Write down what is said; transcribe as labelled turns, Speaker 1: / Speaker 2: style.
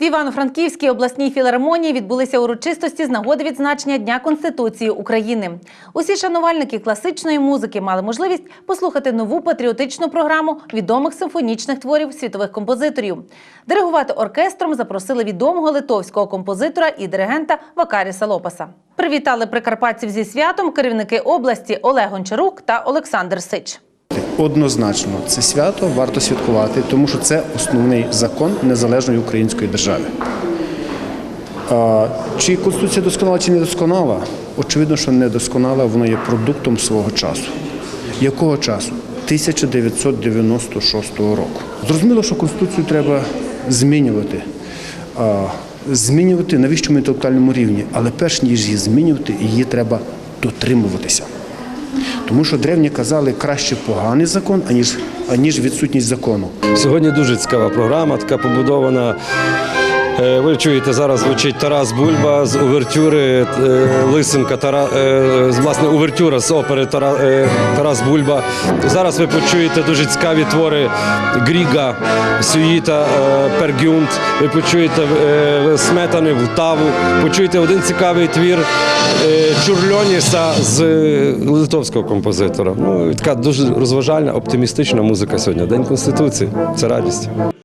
Speaker 1: В Івано-Франківській обласній філармонії відбулися урочистості з нагоди відзначення Дня Конституції України. Усі шанувальники класичної музики мали можливість послухати нову патріотичну програму відомих симфонічних творів світових композиторів. Диригувати оркестром запросили відомого литовського композитора і диригента Вакаріса Лопаса. Привітали прикарпатців зі святом керівники області Олег Гончарук та Олександр Сич.
Speaker 2: Однозначно, це свято варто святкувати, тому що це основний закон незалежної української держави. Чи Конституція досконала, чи не досконала? Очевидно, що не досконала, вона є продуктом свого часу. Якого часу? 1996 року. Зрозуміло, що Конституцію треба змінювати. Змінювати на вищому інтелектуальному рівні, але перш ніж її змінювати, її треба дотримуватися. Тому що древні казали краще поганий закон, аніж, аніж відсутність закону.
Speaker 3: Сьогодні дуже цікава програма, така побудована. Е, Ви чуєте, зараз звучить Тарас Бульба з увертюри е, Лисенка, Тара, е, власне, увертюра з опери Тара, Тарас Бульба. Зараз ви почуєте дуже цікаві твори Гріга, Сюїта, Пергюнт. Ви почуєте Сметани, Втаву. Почуєте один цікавий твір Чурльоніса з литовського композитора. Ну, така дуже розважальна, оптимістична музика сьогодні. День Конституції. Це радість.